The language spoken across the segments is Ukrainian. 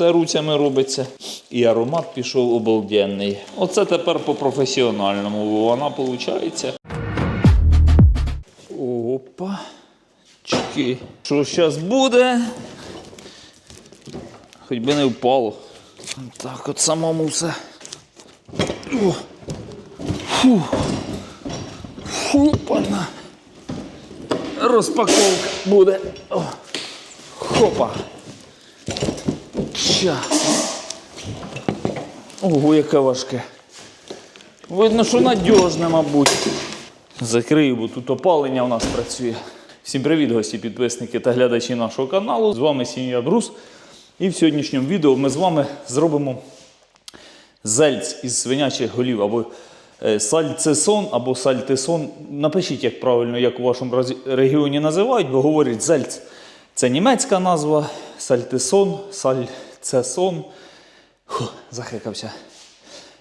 все руцями робиться. І аромат пішов обалденний. Оце тепер по-професіональному вона виходить. Опа. Чки. Що зараз буде? Хоч би не впало. Так, от самому все. О. Фу. Фу, пана. Розпаковка буде. Хопа. Щас. Ого, яке важке. Видно, що надіжне, мабуть. Закрию, бо тут опалення у нас працює. Всім привіт, гості, підписники та глядачі нашого каналу. З вами сім'я Брус. І в сьогоднішньому відео ми з вами зробимо зельць із свинячих голів або е, сальцесон або сальтесон. Напишіть, як правильно, як у вашому регіоні називають, бо говорять зельць. Це німецька назва, сальтесон, сальцесон. Фу, захикався.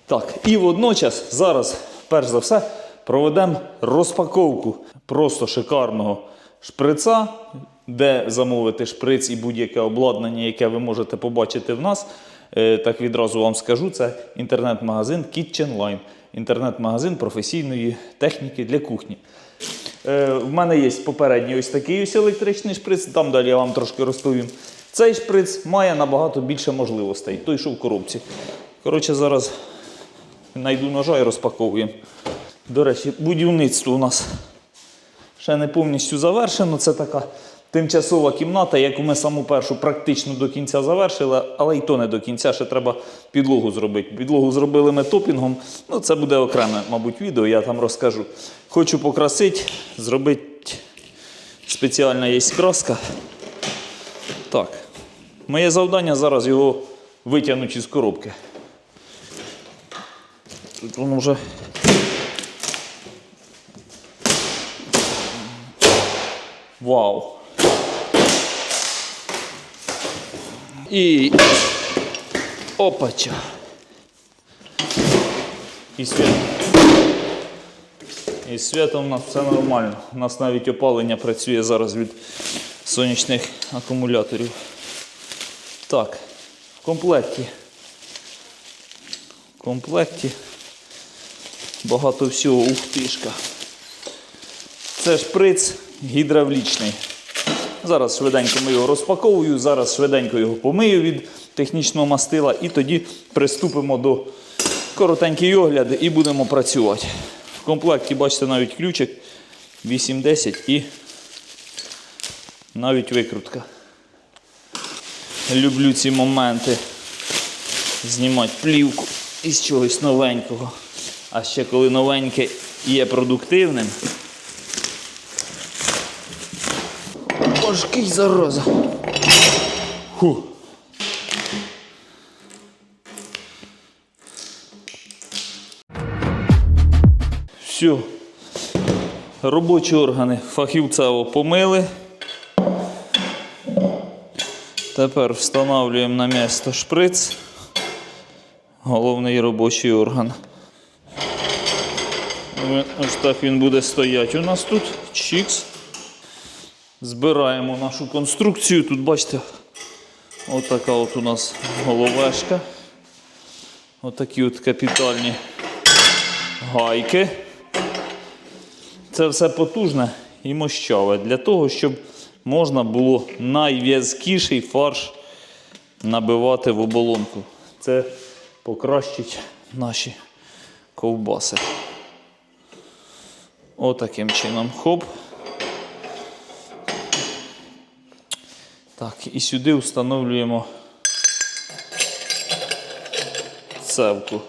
Так, і водночас зараз, перш за все, проведемо розпаковку просто шикарного шприца, де замовити шприц і будь-яке обладнання, яке ви можете побачити в нас. Е, Так відразу вам скажу, це інтернет-магазин Kitchen Line. Інтернет-магазин професійної техніки для кухні. Е, в мене є попередній ось такий ось електричний шприц, там далі я вам трошки розповім. Цей шприц має набагато більше можливостей. Той, що в коробці. Коротше, зараз знайду ножа і розпаковуємо. До речі, будівництво у нас ще не повністю завершено. Це така тимчасова кімната, яку ми саму першу практично до кінця завершили, але й то не до кінця, ще треба підлогу зробити. Підлогу зробили ми топінгом. Ну, це буде окреме, мабуть, відео, я там розкажу. Хочу покрасити, зробити спеціальна є краска. Так. Моє завдання зараз його витягнути із коробки. Тут воно вже. Вау. І. Опача. І світ. І з святом у нас все нормально. У нас навіть опалення працює зараз від сонячних акумуляторів. Так, в комплекті. В комплекті багато всього ухтишка. Це шприц гідравлічний. Зараз швиденько ми його розпаковую, зараз швиденько його помию від технічного мастила і тоді приступимо до коротенький огляд і будемо працювати. В комплекті, бачите, навіть ключик 8-10 і навіть викрутка. Люблю ці моменти знімати плівку із чогось новенького. А ще коли новеньке є продуктивним. Важкий зараза. Фу. Все. Робочі органи фахівцево помили. Тепер встановлюємо на місце шприц. Головний робочий орган. Ось так він буде стояти у нас тут. Чікс. Збираємо нашу конструкцію. Тут бачите, отака от у нас головешка. Отакі от капітальні гайки. Це все потужне і мощаве для того, щоб можна було найв'язкіший фарш набивати в оболонку. Це покращить наші ковбаси. Отаким чином. Хоп. Так, і сюди встановлюємо цевку.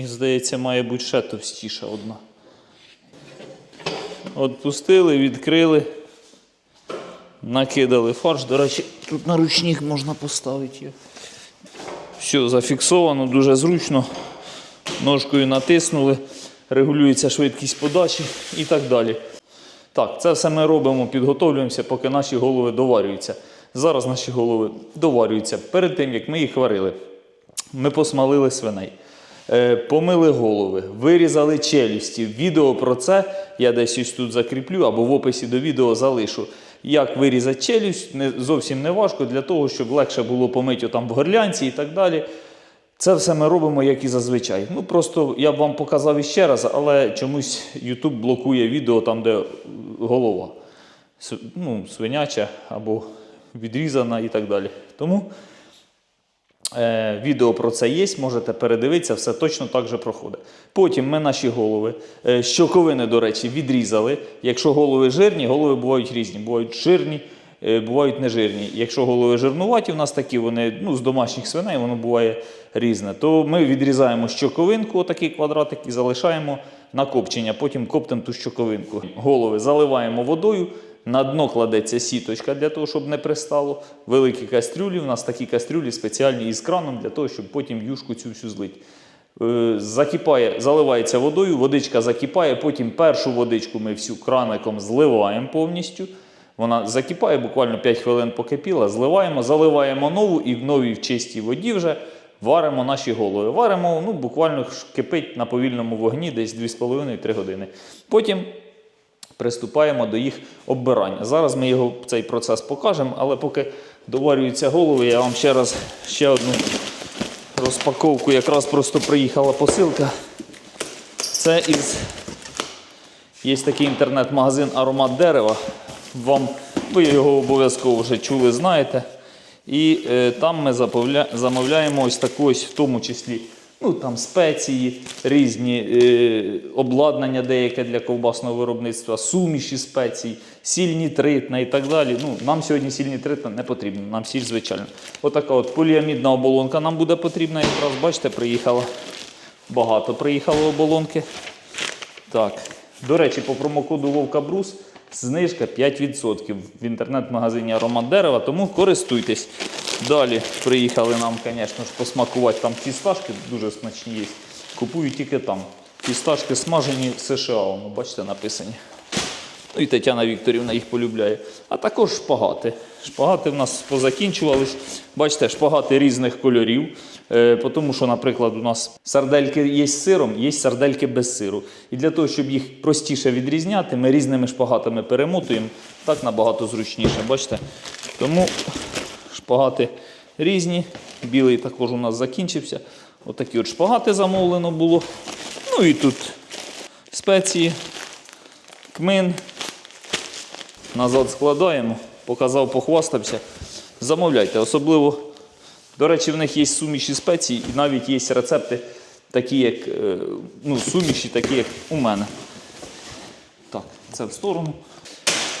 Мені здається, має бути ще товстіша одна. Отпустили, відкрили, накидали фарш. До речі, тут на ручник можна поставити. Все, зафіксовано, дуже зручно. Ножкою натиснули, регулюється швидкість подачі і так далі. Так, це все ми робимо, підготовлюємося, поки наші голови доварюються. Зараз наші голови доварюються перед тим, як ми їх варили. Ми посмалили свиней. Е, помили голови, вирізали челюсті. Відео про це я десь ось тут закріплю або в описі до відео залишу. Як вирізати челюсть, не, зовсім не важко для того, щоб легше було помити там в горлянці і так далі. Це все ми робимо, як і зазвичай. Ну просто я б вам показав іще раз, але чомусь YouTube блокує відео там, де голова. Ну, свиняча або відрізана і так далі. Тому Е, відео про це є, можете передивитися, все точно так же проходить. Потім ми наші голови, е, щоковини, до речі, відрізали. Якщо голови жирні, голови бувають різні. Бувають жирні, е, бувають нежирні. Якщо голови жирнуваті, у нас такі вони ну, з домашніх свиней, воно буває різне. То ми відрізаємо щоковинку, отакий квадратик, і залишаємо на копчення. Потім коптимо ту щоковинку. Голови заливаємо водою. На дно кладеться сіточка для того, щоб не пристало. Великі кастрюлі. У нас такі кастрюлі спеціальні із краном для того, щоб потім юшку цю всю злить. Е, Закипає, заливається водою, водичка закипає, потім першу водичку ми всю краником зливаємо повністю. Вона закипає, буквально 5 хвилин покипіла, зливаємо, заливаємо нову і в новій в чистій воді вже варимо наші голови. Варимо ну, буквально кипить на повільному вогні десь 2,5-3 години. Потім приступаємо до їх оббирання. Зараз ми його цей процес покажемо, але поки доварюються голови, я вам ще раз ще одну розпаковку. Якраз просто приїхала посилка. Це із є такий інтернет-магазин Аромат дерева. Вам, ви його обов'язково вже чули, знаєте. І е, там ми замовляємо ось таку ось в тому числі ну, там спеції, різні е, обладнання деяке для ковбасного виробництва, суміші спецій, сіль нітритна і так далі. Ну, нам сьогодні сіль нітритна не потрібна, нам сіль звичайно. Отака от поліамідна оболонка нам буде потрібна. Якраз бачите, приїхала. Багато приїхало оболонки. Так. До речі, по промокоду Вовка Брус знижка 5% в інтернет-магазині Аромат дерева, тому користуйтесь. Далі приїхали нам, звісно ж, посмакувати. Там фісташки дуже смачні є. Купую тільки там. Фісташки смажені в США, бачите, написані. Ну і Тетяна Вікторівна їх полюбляє. А також шпагати. Шпагати в нас позакінчувались. Бачите, шпагати різних кольорів. Е, тому що, наприклад, у нас сардельки є з сиром, є сардельки без сиру. І для того, щоб їх простіше відрізняти, ми різними шпагатами перемотуємо. Так набагато зручніше. Бачите? Тому шпагати різні. Білий також у нас закінчився. Отакі от шпагати замовлено було. Ну і тут спеції, кмин. Назад складаємо, показав, похвастався. Замовляйте. Особливо, до речі, в них є суміші спецій і навіть є рецепти, такі як е, ну, суміші, такі, як у мене. Так, це в сторону.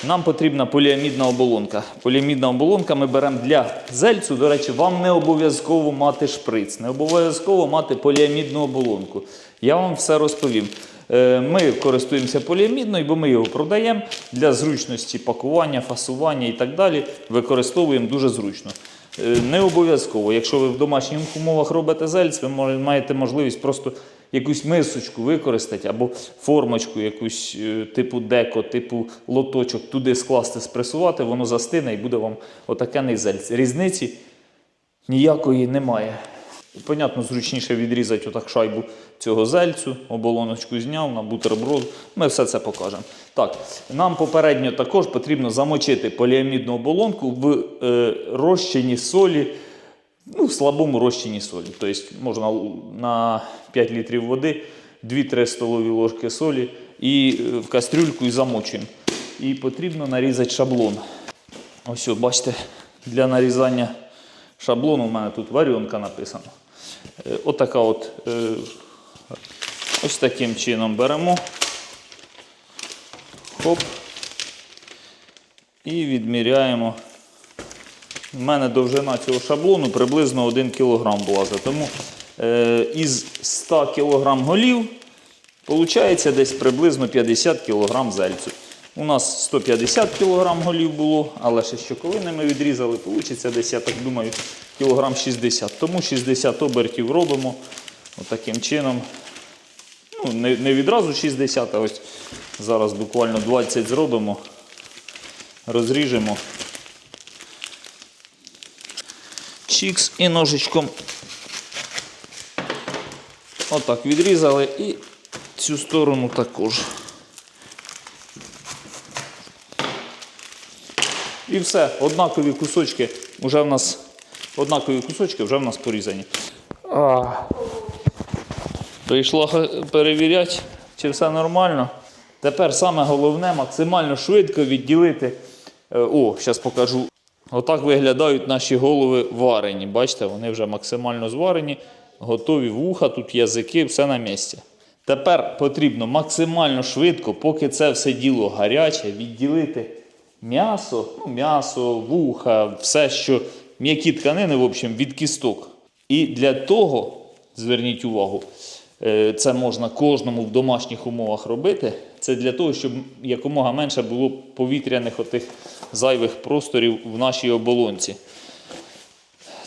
Нам потрібна поліамідна оболонка. Поліамідна оболонка ми беремо для зельцю. До речі, вам не обов'язково мати шприц, не обов'язково мати поліамідну оболонку. Я вам все розповім. Е, Ми користуємося поліамідною, бо ми його продаємо для зручності пакування, фасування і так далі. Використовуємо дуже зручно. Е, Не обов'язково. Якщо ви в домашніх умовах робите зельць, ви маєте можливість просто якусь мисочку використати або формочку, якусь е, типу деко, типу лоточок туди скласти, спресувати, воно застине і буде вам отакений зельць. Різниці ніякої немає. Понятно, зручніше відрізати отак шайбу цього зельцю, оболоночку зняв на бутерброд. Ми все це покажемо. Так, нам попередньо також потрібно замочити поліамідну оболонку в е, розчині солі, ну, в слабому розчині солі. Тобто можна на 5 літрів води 2-3 столові ложки солі і е, в кастрюльку і замочуємо. І потрібно нарізати шаблон. Ось, бачите, для нарізання шаблону у мене тут варіонка написана. Е, Отака от. е, Ось таким чином беремо. Хоп. І відміряємо. У мене довжина цього шаблону приблизно 1 кг була. Тому е, із 100 кг голів Получається десь приблизно 50 кг зельцю. У нас 150 кг голів було, але ще щоковини ми відрізали, получиться десь, я так думаю, кілограм 60. Тому 60 обертів робимо отаким чином. Ну, не, не відразу 60, а ось зараз буквально 20 зробимо, розріжемо. Чікс і ножичком Отак відрізали і цю сторону також. І все, однакові кусочки вже в нас однакові кусочки вже в нас порізані. А. Прийшла перевіряти, чи все нормально. Тепер саме головне максимально швидко відділити. Е, О, зараз покажу. Отак виглядають наші голови варені. Бачите, вони вже максимально зварені, готові вуха, тут язики, все на місці. Тепер потрібно максимально швидко, поки це все діло гаряче, відділити м'ясо, ну, м'ясо, вуха, все, що м'які тканини, в общем, від кісток. І для того, зверніть увагу, е, це можна кожному в домашніх умовах робити. Це для того, щоб якомога менше було повітряних отих зайвих просторів в нашій оболонці.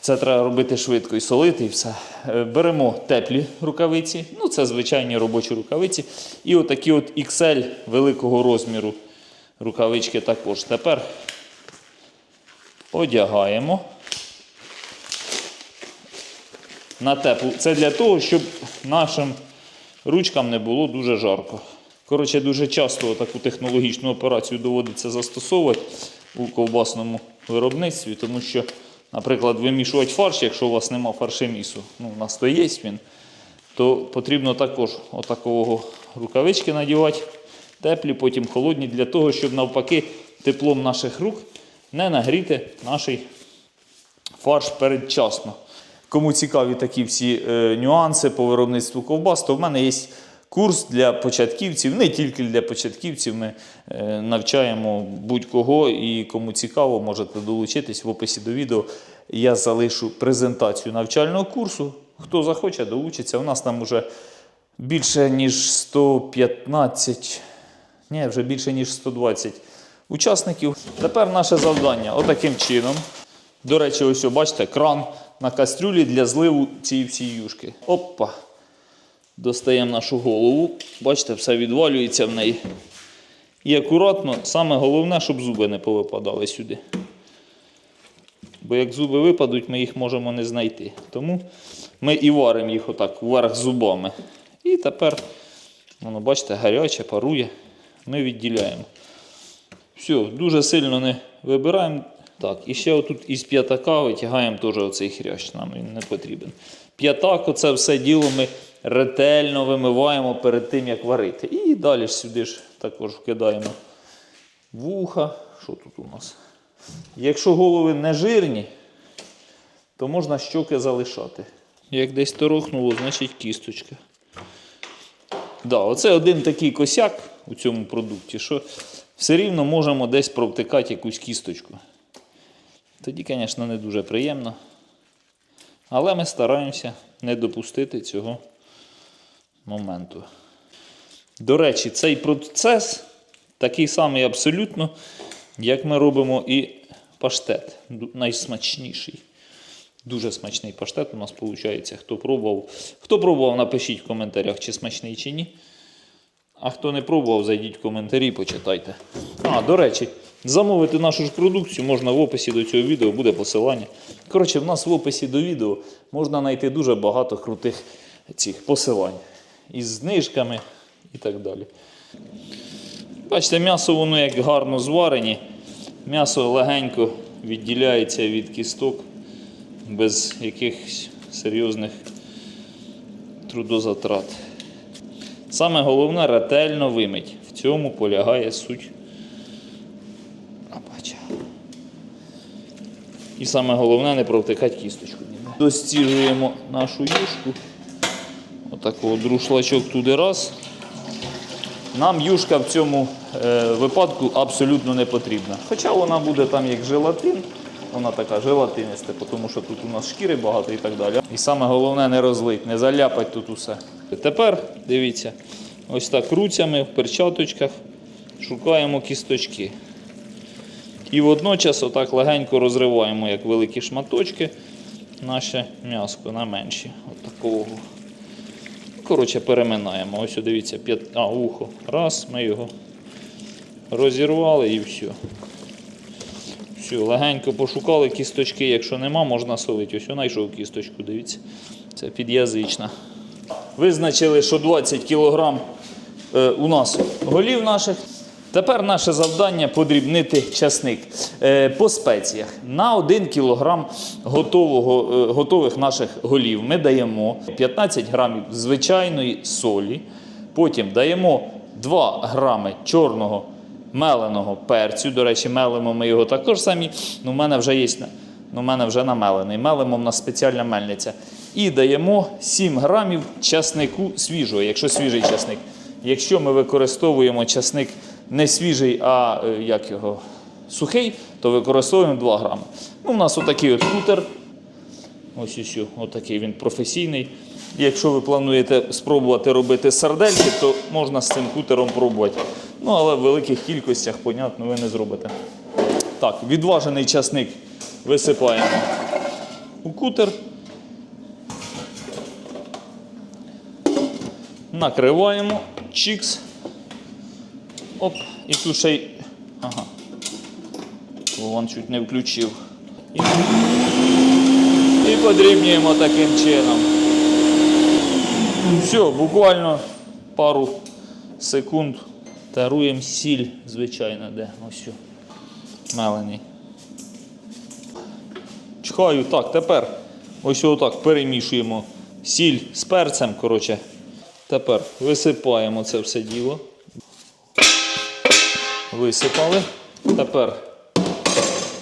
Це треба робити швидко і солити, і все. Е, Беремо теплі рукавиці, ну це звичайні робочі рукавиці. І отакі от XL великого розміру рукавички також. Тепер одягаємо на теплу. Це для того, щоб нашим ручкам не було дуже жарко. Коротше, дуже часто таку технологічну операцію доводиться застосовувати у ковбасному виробництві, тому що, наприклад, вимішувати фарш, якщо у вас нема фаршемісу, ну, у нас то є він, то потрібно також отакового рукавички надівати, теплі, потім холодні, для того, щоб навпаки теплом наших рук не нагріти наш фарш передчасно. Кому цікаві такі всі е, нюанси по виробництву ковбас, то в мене є курс для початківців, не тільки для початківців. Ми е, навчаємо будь-кого і кому цікаво, можете долучитись в описі до відео. Я залишу презентацію навчального курсу. Хто захоче, долучиться. У нас там вже більше ніж 115, ні, вже більше ніж 120 учасників. Тепер наше завдання отаким чином. До речі, ось, бачите, кран на кастрюлі для зливу цієї всієї юшки. Опа. Достаємо нашу голову. Бачите, все відвалюється в неї. І акуратно, саме головне, щоб зуби не повипадали сюди. Бо як зуби випадуть, ми їх можемо не знайти. Тому ми і варимо їх отак вверх зубами. І тепер, воно, бачите, гаряче, парує. Ми відділяємо. Все, дуже сильно не вибираємо. Так, і ще отут із п'ятака витягаємо теж оцей хрящ, нам він не потрібен. П'ятак, оце все діло ми ретельно вимиваємо перед тим, як варити. І далі ж сюди ж також вкидаємо вуха. Що тут у нас? Якщо голови не жирні, то можна щоки залишати. Як десь торохнуло, значить кісточка. Да, оце один такий косяк у цьому продукті, що все рівно можемо десь провтикати якусь кісточку. Тоді, звісно, не дуже приємно. Але ми стараємося не допустити цього моменту. До речі, цей процес такий самий абсолютно, як ми робимо і паштет. Найсмачніший. Дуже смачний паштет у нас виходить. Хто пробував, хто пробував, напишіть в коментарях, чи смачний, чи ні. А хто не пробував, зайдіть в коментарі почитайте. А, до речі, замовити нашу ж продукцію можна в описі до цього відео, буде посилання. Коротше, в нас в описі до відео можна знайти дуже багато крутих цих посилань із знижками і так далі. Бачите, м'ясо воно як гарно зварені. М'ясо легенько відділяється від кісток без якихось серйозних трудозатрат. Саме головне ретельно вимить. В цьому полягає суть. І саме головне не провтикати кісточку. Достіжуємо нашу юшку. Отакого друшлачок туди раз. Нам юшка в цьому е, випадку абсолютно не потрібна. Хоча вона буде там як желатин, вона така желатиниста, тому що тут у нас шкіри багато і так далі. І саме головне не розлить, не заляпать тут усе. Тепер дивіться, ось так руцями в перчаточках шукаємо кісточки. І водночас отак легенько розриваємо, як великі шматочки, наше м'яско на менші. От такого. Коротше, переминаємо. Ось дивіться, п'ят... а, ухо. Раз, ми його розірвали і все. Все, легенько пошукали кісточки. Якщо нема, можна солити. Ось я знайшов кісточку, дивіться. Це під'язична. Визначили, що 20 кг е, у нас голів наших. Тепер наше завдання подрібнити часник е, по спеціях. На 1 кг готового, е, готових наших голів ми даємо 15 грамів звичайної солі, потім даємо 2 грами чорного меленого перцю. До речі, мелимо ми його також самі. Ну, в мене вже є. Ну, в мене вже намелений. Мелимо в нас спеціальна мельниця. І даємо 7 грамів часнику свіжого, якщо свіжий часник. Якщо ми використовуємо часник не свіжий, а е, як його, сухий, то використовуємо 2 грами. Ну, у нас отакий от кутер. Ось ось, отакий він професійний. Якщо ви плануєте спробувати робити сардельки, то можна з цим кутером пробувати. Ну, але в великих кількостях, понятно, ви не зробите. Так, відважений часник висипаємо у кутер. Накриваємо, чікс. Оп, і тут ще й. Ага. Вон чуть не включив. І, і подрібнюємо таким чином. Все, буквально пару секунд. Таруємо сіль, звичайно, де. Ось. Мелений. Чхаю, так, тепер ось отак перемішуємо сіль з перцем. Коротше. Тепер висипаємо це все діло. Висипали. Тепер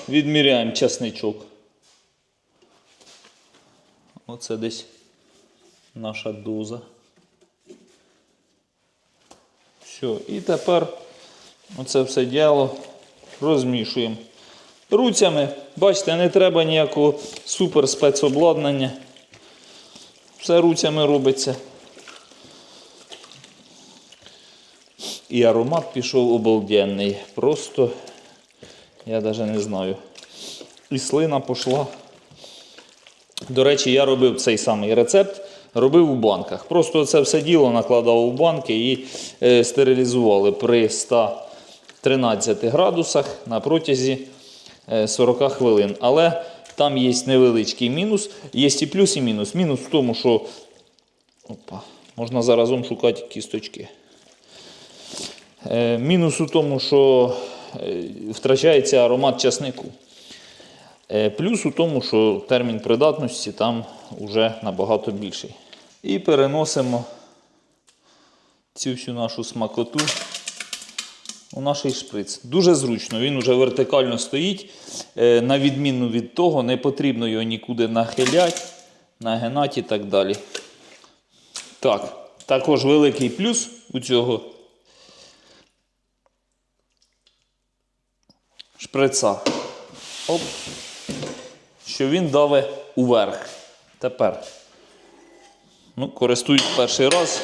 відміряємо часничок. Оце десь наша доза. Все, і тепер оце все діло розмішуємо. Руцями, бачите, не треба ніякого супер спецобладнання. Все руцями робиться. І аромат пішов обалденний. Просто я навіть не знаю. І слина пішла. До речі, я робив цей самий рецепт, робив у банках. Просто це все діло накладав у банки і е, стерилізували при 113 градусах на протязі е, 40 хвилин. Але там є невеличкий мінус, є і плюс, і мінус. Мінус в тому, що опа, можна заразом шукати кісточки. Е, Мінус у тому, що е, втрачається аромат часнику. Е, Плюс у тому, що термін придатності там вже набагато більший. І переносимо цю всю нашу смакоту у наш шприц. Дуже зручно, він вже вертикально стоїть. На відміну від того, не потрібно його нікуди нахиляти, нагинати і так далі. Так, також великий плюс у цього шприца. Оп. Що він даве уверх. Тепер. Ну, користуюсь перший раз.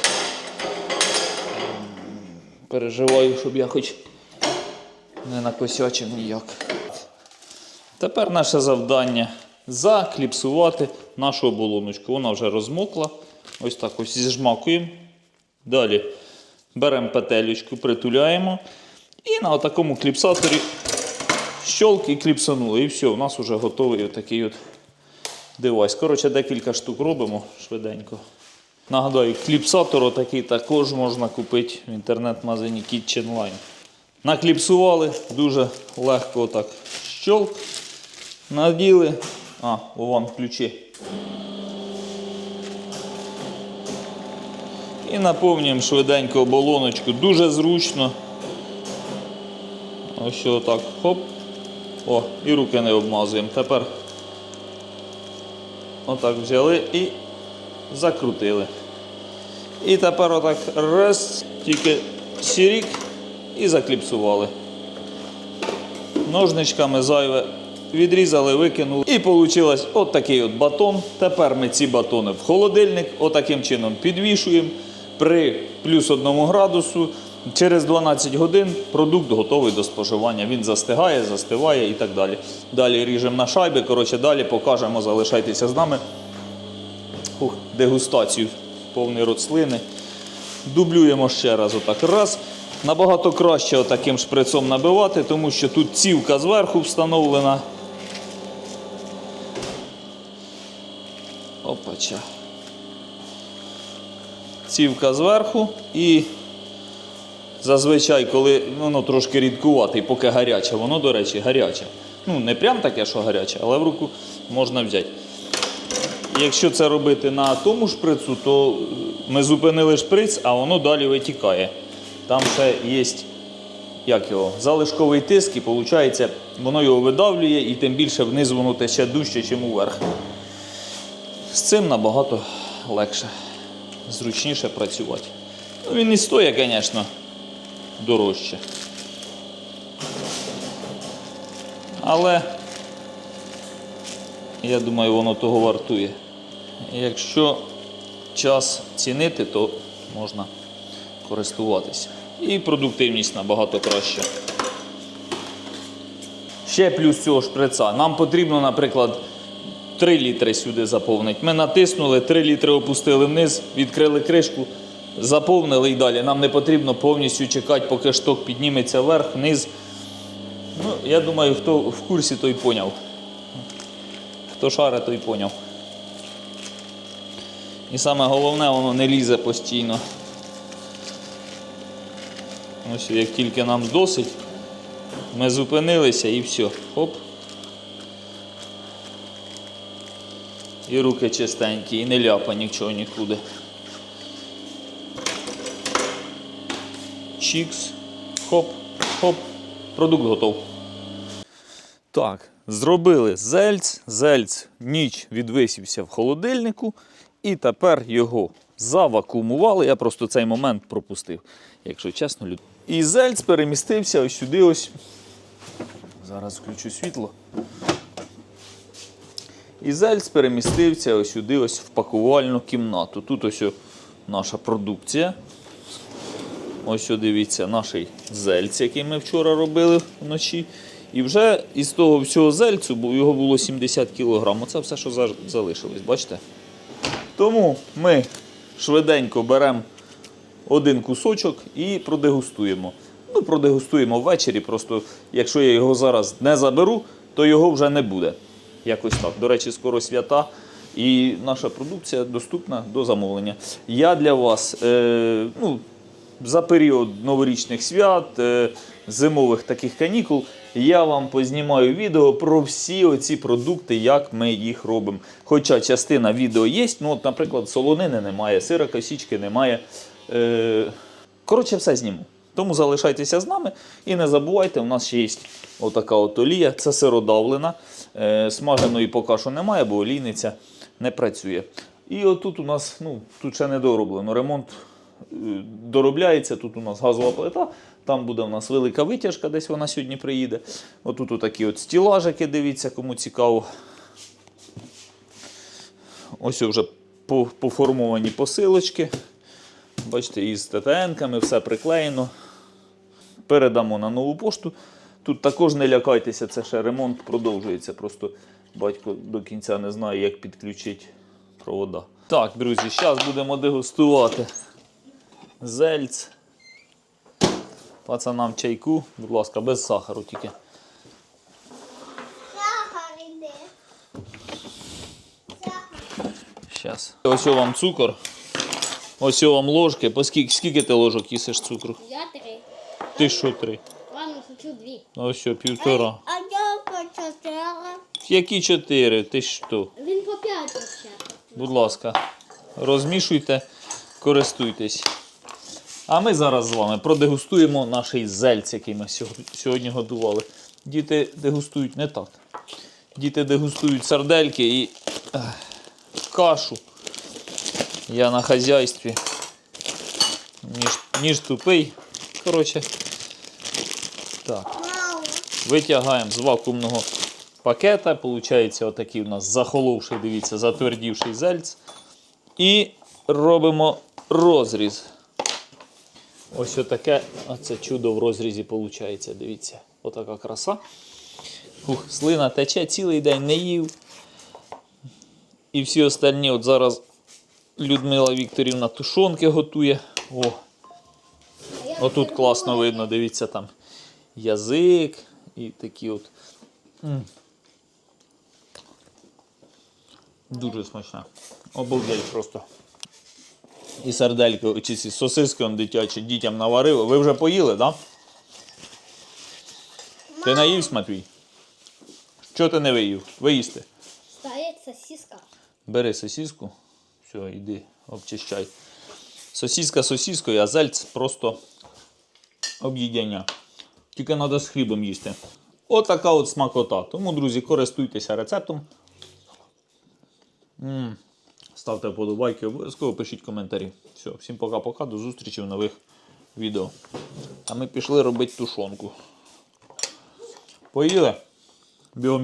Переживаю, щоб я хоч не накосячив ніяк. Тепер наше завдання закліпсувати нашу оболоночку. Вона вже розмокла. Ось так ось зіжмакуємо. Далі беремо петелечку, притуляємо. І на такому кліпсаторі щолк і кліпсанули. І все, у нас вже готовий отакий от девайс. Коротше, декілька штук робимо швиденько. Нагадаю, кліпсатор отакий також можна купити в інтернет-магазині Kitchen Line. Накліпсували, дуже легко отак щолк. Наділи. А, о, вам ключі. І наповнюємо швиденько оболоночку. Дуже зручно. Ось отак. Хоп. О, і руки не обмазуємо. Тепер отак взяли і закрутили. І тепер отак раз, тільки сірік і закліпсували. Ножничками зайве відрізали, викинули. І вийшло от такий от батон. Тепер ми ці батони в холодильник отаким чином підвішуємо при плюс 1 градусу. Через 12 годин продукт готовий до споживання. Він застигає, застиває і так далі. Далі ріжемо на шайби. Коротше, далі покажемо, залишайтеся з нами. Ух, дегустацію, повний рот слини. Дублюємо ще раз отак. Раз. Набагато краще отаким шприцом набивати, тому що тут цівка зверху встановлена. Опача. цівка зверху і зазвичай, коли воно трошки рідкувате, поки гаряче, воно, до речі, гаряче. Ну, не прям таке, що гаряче, але в руку можна взяти. Якщо це робити на тому шприцу, то ми зупинили шприц, а воно далі витікає. Там ще є як його, залишковий тиск, і виходить, воно його видавлює, і тим більше вниз воно тече дужче, ніж уверх. З цим набагато легше, зручніше працювати. Ну, він і стоїть, звісно, дорожче. Але я думаю, воно того вартує. Якщо час цінити, то можна користуватися. І продуктивність набагато краща. Ще плюс цього шприца. Нам потрібно, наприклад, 3 літри сюди заповнити. Ми натиснули, 3 літри опустили вниз, відкрили кришку, заповнили і далі. Нам не потрібно повністю чекати, поки шток підніметься вверх, вниз. Ну, я думаю, хто в курсі, той поняв. Хто шаре, той поняв. І саме головне, воно не лізе постійно. Ось як тільки нам досить, ми зупинилися і все. Хоп. І руки чистенькі, і не ляпа нічого нікуди. Чікс. Хоп, хоп. Продукт готов. Так, зробили зельць. Зельць ніч відвисівся в холодильнику, і тепер його завакуумували. Я просто цей момент пропустив, якщо чесно. люд- І зельць перемістився ось сюди. ось. Зараз включу світло. І зельць перемістився ось сюди, ось в пакувальну кімнату. Тут ось наша продукція. Ось дивіться, наш зельць, який ми вчора робили вночі. І вже із того всього зельцю, бо його було 70 кг. Оце все, що залишилось, бачите? Тому ми швиденько беремо один кусочок і продегустуємо. Ну, продегустуємо ввечері, просто якщо я його зараз не заберу, то його вже не буде. Якось так. До речі, скоро свята. І наша продукція доступна до замовлення. Я для вас е, ну, за період новорічних свят, е, зимових таких канікул, я вам познімаю відео про всі оці продукти, як ми їх робимо. Хоча частина відео є, ну, от, наприклад, солонини немає, сира косічки немає. Е, коротше, все зніму. Тому залишайтеся з нами і не забувайте, у нас ще є отака от олія, це сиродавлена. Е, смаженої поки що немає, бо олійниця не працює. І отут у нас, ну, тут ще не дороблено. Ремонт доробляється. Тут у нас газова плита, там буде у нас велика витяжка, десь вона сьогодні приїде. Отут отакі от стілажики, дивіться, кому цікаво. Ось вже поформовані посилочки. Бачите, із ТТН-ками все приклеєно. Передамо на нову пошту. Тут також не лякайтеся, це ще ремонт продовжується. Просто батько до кінця не знає, як підключити провода. Так, друзі, зараз будемо дегустувати зельц. Пацанам чайку, будь ласка, без сахару тільки. Сахар іде. Сахар. Щас. Ось вам цукор. Ось вам ложки. По скільки, скільки ти ложок їсиш цукру? Я три. Ти що три? Ладно, хочу дві. Ось що, півтора. А я по чотири. Які чотири? Ти що? Він по п'ять ще. Будь ласка, розмішуйте, користуйтесь. А ми зараз з вами продегустуємо наш зельць, який ми сьогодні- готували. Діти дегустують не так. Діти дегустують сардельки і ех, кашу. Я на хазяйстві. Ніж, ніж тупий. Коротше. Так. Витягаємо з вакуумного пакета. Получається отакий у нас захоловший, дивіться, затвердівший зельц. І робимо розріз. Ось отаке, оце чудо в розрізі виходить. Дивіться, отака краса. Ух, слина тече, цілий день не їв. І всі остальні, от зараз Людмила Вікторівна тушонки готує. О, Отут класно видно, дивіться там язик і такі от. Дуже смачно. Обалдеть просто. І сардельки, чи ці сосиски он дитячі дітям наварили. Ви вже поїли, так? Да? Ти наївся, Матвій? Що ти не виїв? Виїсти. Стоит сосиска. Бери сосиску. Все, йди, обчищай. Сосиска сосискою, а зальц просто об'їдяння. Тільки треба з хлібом їсти. Отака от смакота. Тому, друзі, користуйтеся рецептом. м Ставте вподобайки, обов'язково пишіть коментарі. Все, всім пока-пока, до зустрічі в нових відео. А ми пішли робити тушонку. Поїли? Бігом